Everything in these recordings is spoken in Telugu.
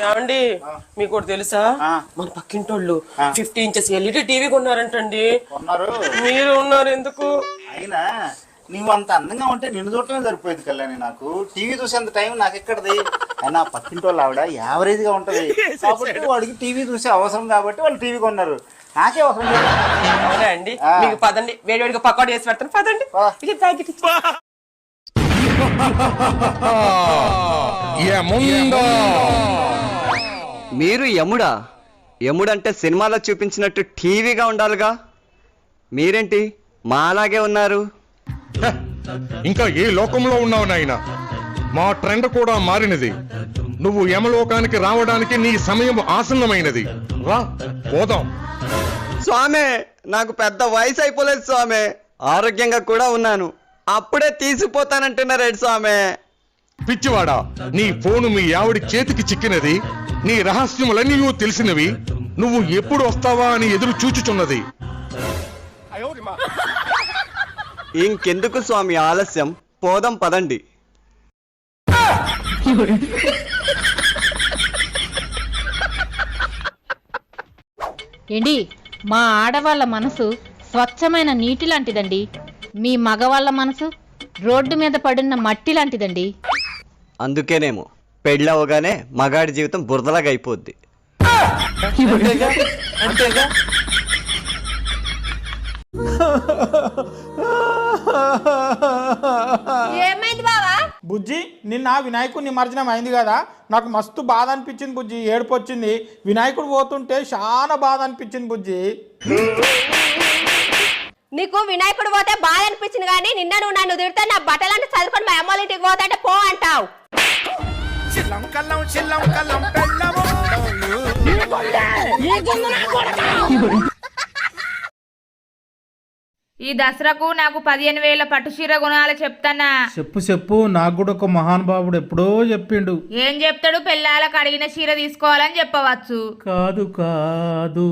ఏమండి? మీకు ఒకటి తెలుసా. మన పక్కింటోళ్ళు ఫిఫ్టీ ఇంచెస్ ఎల్ఈడి టీవీ కొన్నారంటండి. మీరు ఉన్నారు ఎందుకు? అయినా నువ్వు అంత అందంగా ఉంటే నిన్ను చూడటమే సరిపోయింది కళ్యాణి నాకు. టీవీ చూసేంత టైం నాకు ఎక్కడది? అయినా పక్కింటి వాళ్ళు ఆవిడ యావరేజ్గా ఉంటది. కాబట్టి వాడికి టీవీ చూసే అవసరం కాబట్టి వాళ్ళు టీవీ కొన్నారు. నాకే అవసరం లేదు. అవునా అండి? ఆ. మీకు పదండి. వేడివేడిగా పకోడీ వేసి పెడతాను. పదండి. ఏముందో మీరు యముడా? యముడంటే సినిమాలో చూపించినట్టు టీవీగా ఉండాలిగా. మీరేంటి? మా అలాగే ఉన్నారు. ఇంకా ఏ లోకంలో ఉన్నావు నాయన? మా ట్రెండ్ కూడా మారినది. నువ్వు యమలోకానికి రావడానికి నీ సమయం ఆసన్నమైనది. రా పోదాం. స్వామి నాకు పెద్ద వయసు అయిపోలేదు స్వామి. ఆరోగ్యంగా కూడా ఉన్నాను. అప్పుడే తీసిపోతానంటున్నారేడు స్వామి? పిచ్చివాడా నీ ఫోను మీ ఆవిడ చేతికి చిక్కినది నీ రహస్యములన్నీ నువ్వు తెలిసినవి నువ్వు ఎప్పుడు వస్తావా అని ఎదురు చూచుచున్నది. ఇంకెందుకు స్వామి ఆలస్యం? పోదాం పదండి. ఏండి మా ఆడవాళ్ళ మనసు స్వచ్ఛమైన నీటి లాంటిదండి. మీ మగవాళ్ళ మనసు రోడ్డు మీద పడున్న మట్టి లాంటిదండి. అందుకేనేమో పెళ్ళవగానే మగాడి జీవితం బురదలాగా అయిపోద్ది. ఏమైంది బావా? బుజ్జి నిన్న వినాయకుడి నిమజ్జనం అయింది కదా? నాకు మస్తు బాధ అనిపించింది బుజ్జి ఏడుపు వచ్చింది. వినాయకుడు పోతుంటే చాలా బాధ అనిపించింది బుజ్జి. నీకు వినాయకుడు పోతే బాధ అనిపించింది కానీ నిన్న నువ్వు నన్ను తిడితే నా బట్టలన్నీ చదువుకొని మా అమ్మ ఇంటికి పోతాంటే పో అంటావు. ఈ దసరాకు నాకు పదిహేను వేల పట్టు చీర కొనాలి చెప్తానా? చెప్పు చెప్పు. నాకు కూడా ఒక మహానుభావుడు ఎప్పుడో చెప్పిండు. ఏం చెప్తాడు? పెళ్ళాలకు అడిగిన చీర తీసుకోవాలని చెప్పవచ్చు. కాదు కాదు.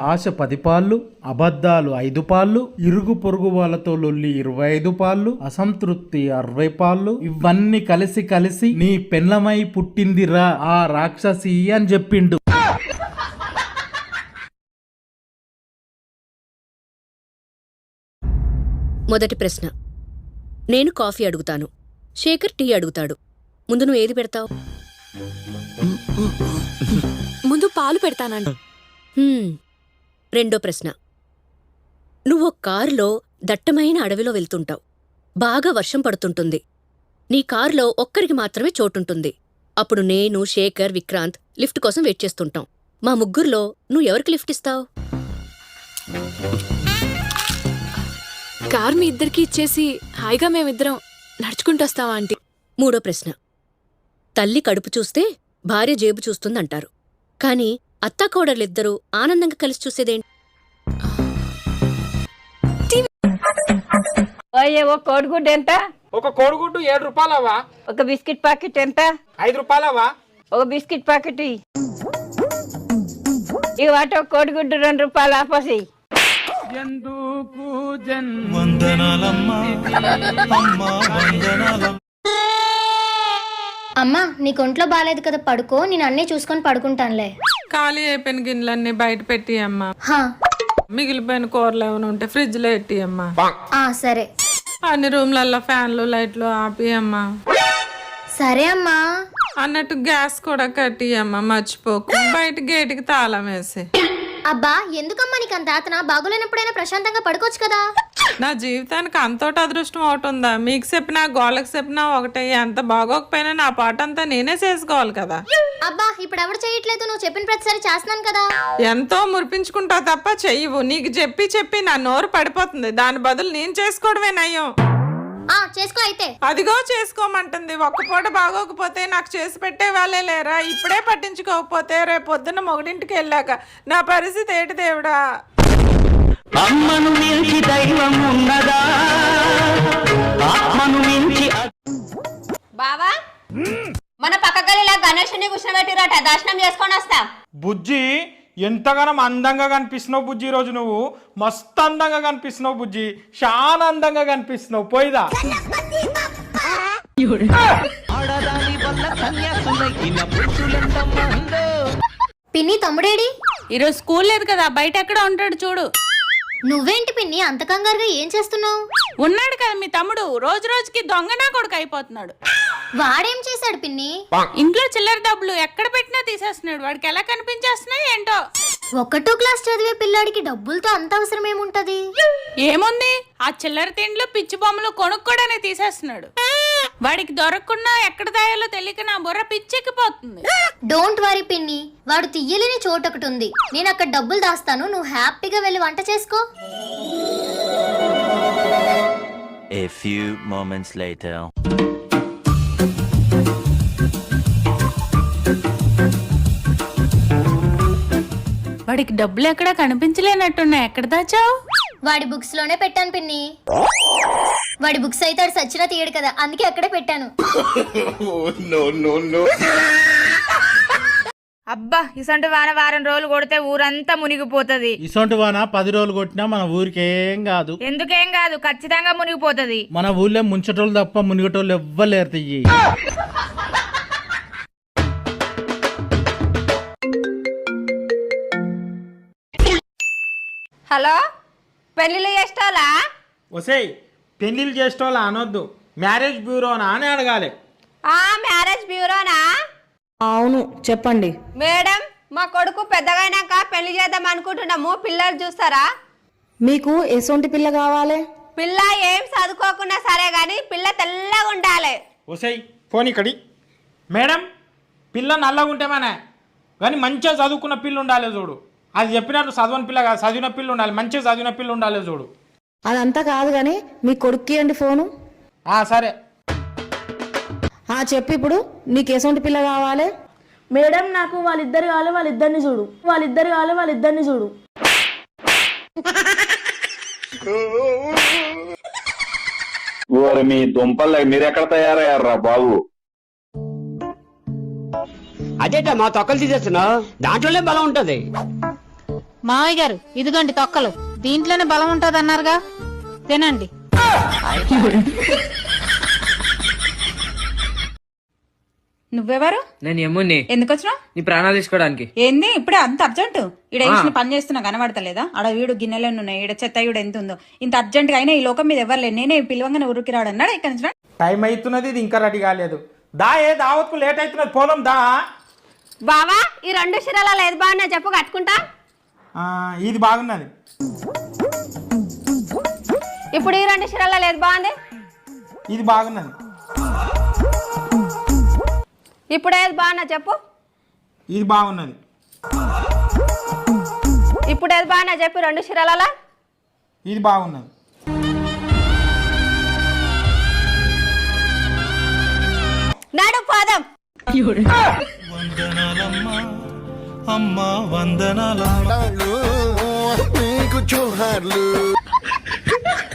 ఆశ పది పాళ్ళు అబద్ధాలు ఐదు పాళ్ళు ఇరుగు పొరుగు వాళ్ళతో లొల్లి ఇరవై ఐదు పాళ్ళు అసంతృప్తి అరవై పాళ్ళు ఇవన్నీ కలిసి కలిసి నీ పెళ్ళమై పుట్టిందిరా ఆ రాక్షసి అని చెప్పిండు. మొదటి ప్రశ్న. నేను కాఫీ అడుగుతాను. శేఖర్ టీ అడుగుతాడు. ముందు నువ్వు ఏది పెడతావు? ముందు పాలు పెడతానండి. రెండో ప్రశ్న. నువ్వు కారులో దట్టమైన అడవిలో వెళ్తుంటావు. బాగా వర్షం పడుతుంటుంది. నీ కారులో ఒక్కరికి మాత్రమే చోటుంటుంది. అప్పుడు నేను శేఖర్ విక్రాంత్ లిఫ్ట్ కోసం వెయిట్ చేస్తుంటాం. మా ముగ్గురులో నువ్వు ఎవరికి లిఫ్ట్ ఇస్తావు? కార్ మీ ఇద్దరికి ఇచ్చేసి హాయిగా మేమిద్దరం నడుచుకుంటూ వస్తావా ఆంటీ? మూడో ప్రశ్న. తల్లి కడుపు చూస్తే భార్య జేబు చూస్తుందంటారు. కాని అత్తాకోడలిద్దరూ ఆనందంగా కలిసి చూసేదేంటి? ఓ కోడిగుడ్డు ఎంత? ఒక కోడిగుడ్డు ఏడు రూపాయలవా? ఒక బిస్కెట్ ప్యాకెట్ ఎంత? ఐదు రూపాయలవా? ఒక బిస్కెట్ ప్యాకెట్ వాటి ఒక కోడిగుడ్డు రెండు రూపాయలు ఆపసి అమ్మా నీకు ఒంట్లో బాగాలేదు కదా పడుకో. నేను అన్నీ చూసుకొని పడుకుంటానులే. ఖాళీ అయిపోయిన గిన్నెలన్నీ బయట పెట్టి అమ్మా. హా, మిగిలిపోయిన కూరలు ఏమైనా ఉంటే ఫ్రిడ్జ్లో ఎట్టి అమ్మా. ఆ సరే. అన్ని రూమ్లలో ఫ్యాన్లు లైట్లు ఆపి అమ్మా. సరే అమ్మా. అన్నట్టు గ్యాస్ కూడా కట్టి అమ్మా మర్చిపోకు. బయట గేటుకి తాళం వేసి. అబ్బా ఎందుకమ్మా నీకు అంత ఆతన? బాగోలేనప్పుడైనా ప్రశాంతంగా పడుకోవచ్చు కదా. నా జీవితానికి అంతోటి అదృష్టం ఒకటి ఉందా? మీకు చెప్పినా గోళ్ళకి చెప్పినా ఒకటే ఎంత బాగోకపోయినా నా పాట అంతా నేనే చేసుకోవాలి కదా. అబ్బా ఇప్పుడు ఎవరు చేయట్లేదు? నువ్వు చెప్పిన ప్రతిసారి చేస్తున్నాను కదా. ఎంతో మురిపించుకుంటావు తప్ప చెయ్యవు. నీకు చెప్పి చెప్పి నా నోరు పడిపోతుంది. దాని బదులు నేను చేసుకోవడమే నయం. ఆ చేసుకో అయితే. అదిగో చేసుకోమంటుంది. ఒక్క పూట బాగోకపోతే నాకు చేసి పెట్టే వాళ్ళే లేరా? ఇప్పుడే పట్టించుకోకపోతే రేపు పొద్దున్న మొగడింటికి వెళ్ళాక నా పరిస్థితి ఏంటి దేవుడా? అమ్మను మించి దైవం ఉన్నదా? ఆత్మను మించి బావా? మన పక్క గలిలా గణేషుని కూర్చోబెట్టిరట దర్శనం చేసుకొని వస్తాం. బుజ్జి ఎంతగానో అందంగా కనిపిస్తున్నావు బుజ్జి ఈ రోజు నువ్వు. మస్తు అందంగా కనిపిస్తున్నావు బుజ్జి. చాలా అందంగా కనిపిస్తున్నావు. పోయిదా? పిన్ని తమ్ముడేడి? ఈరోజు స్కూల్ లేదు కదా బయట ఎక్కడ ఉంటాడు చూడు. నువ్వేంటి పిన్ని అంత కంగారుగా ఏం చేస్తున్నావు? ఉన్నాడు కదా మీ తమ్ముడు రోజు రోజుకి దొంగనా కొడుకు అయిపోతున్నాడు. వాడేం చేశాడు పిన్ని? ఇంట్లో చిల్లర డబ్బులు ఎక్కడ పెట్టినా తీసేస్తున్నాడు. వాడికి ఎలా కనిపించేస్తున్నాయి ఏంటో? ఒకటో క్లాస్ చదివే పిల్లాడికి డబ్బులతో అంత అవసరం ఏముంటది ఏముంది? ఆ చిల్లర తిండ్లు పిచ్చి బొమ్మలు కొనుక్కోడానికి తీసేస్తున్నాడు. వాడికి దొరకకుండా ఎక్కడ దాయాలో తెలియక నా బుర్ర పిచ్చెక్కిపోతుంది. డోంట్ వరీ పిన్ని. వాడు తీయలేని చోటు ఒకటి ఉంది. నేను అక్కడ డబ్బులు దాస్తాను. నువ్వు హ్యాపీగా వెళ్ళి వంట చేసుకో. A few moments later. వాడికి డబ్బులు ఎక్కడా కనిపించలేనట్టున్నాయి. ఎక్కడ దాచావు? వాడి బుక్స్లోనే పెట్టాను పిన్ని. వాడి బుక్స్ అయితే ఆడు సచ్చినా తీయడు కదా అందుకే అక్కడే పెట్టాను. అబ్బా ఇసంటి వాన వారం రోజులు కొడితే ఊరంతా మునిగిపోతది. ఇసొంటి వాన పది రోజులు కొట్టినా మన ఊరికేం కాదు. ఎందుకేం కాదు ఖచ్చితంగా మునిగిపోతది. మన ఊళ్ళో ముంచటోళ్ళు తప్ప మునిగటోళ్ళు ఎవ్వలేరు తియ్యి. హలో? పెళ్ళిళ్ళు చేస్తాలా ఒసేయ్ పెళ్ళిళ్ళు చేసేటోళ్ళు అనొద్దు. మ్యారేజ్ బ్యూరోనా అని అడగాలి. ఆ మ్యారేజ్ బ్యూరోనా? అవును చెప్పండి. మేడం మా కొడుకు పెద్దగైనాక పెళ్ళి చేద్దాం అనుకుంటున్నాము. పిల్లలు చూస్తారా? మీకు ఎసొంటి పిల్ల కావాలి? పిల్ల ఏం చదువుకోకున్నా సరే గాని పిల్ల తెల్లగా ఉండాలి. ఒసేయ్ ఫోన్ ఇక్కడి. మేడం పిల్ల నల్లగా ఉంటే మన. కానీ మంచిగా చదువుకున్న పిల్ల ఉండాలి చూడు. అది చెప్పినట్టు చదవని పిల్ల కాదు చదివిన పిల్ల ఉండాలి మంచిగా చదివిన పిల్ల ఉండాలి చూడు. అదంతా కాదు కానీ మీ కొడుక్కి అండి ఫోను? ఆ సరే. ఆ చెప్పు ఇప్పుడు నీకు ఎసొంటి పిల్ల కావాలి? మేడం నాకు వాళ్ళిద్దరు కావాలి వాళ్ళిద్దరిని చూడు. వాళ్ళిద్దరు కావాలి వాళ్ళిద్దరిని చూడు. ఓరి మీ దుంపలు మీరెక్కడ తయారయ్యారా బాబు? అదేట మా తొక్కలు తీసేస్తున్నావు? దాంట్లోనే బలం ఉంటది. మావయ్య గారు ఇదిగోండి తొక్కలు. దీంట్లోనే బలం ఉంటుంది అన్నారుగా తినండి. నువ్వెవరు? నేను ఎమ్ముని ఎందుకు వచ్చినావు నీ ప్రాణాలు తీసుకోవడానికి. ఏంది? ఇప్పుడే అంత అర్జెంట్? ఈడ వేసిన పని చేస్తున్నా కనబడతలేదా? ఆడ వీడు గిన్నెలు ఉన్నాయి ఈడ చెత్త ఈడ ఎంత ఉందో. ఇంత అర్జెంట్గా అయినా ఈ లోకం మీద ఎవరు లేరు. నేనే పిలవంగానే ఊరికి రాడన్నాడు ఇక్కడ నుంచి. టైం అవుతున్నది ఇది ఇంకా రెడీ కాలేదు. దా ఏ దావత్కు లేట్ అవుతున్నది పోలం దా. బావా ఈ రెండు చీరలలో ఏది బాగున్నా చెప్పు కట్టుకుంటా. ఇది బాగున్నది. ఇప్పుడు ఈ రెండు చీరలలో ఏది బాగుంది? ఇది బాగున్నది. ఇప్పుడు ఏది బాగున్నా చెప్పు. ఇది బాగున్నది. ఇప్పుడు ఏది బాగున్నా చెప్పు రెండు చీరలలో. ఇది బాగున్నది. నడు పోదాం. అమ్మ వందనాలు. నీకు జోహార్లు.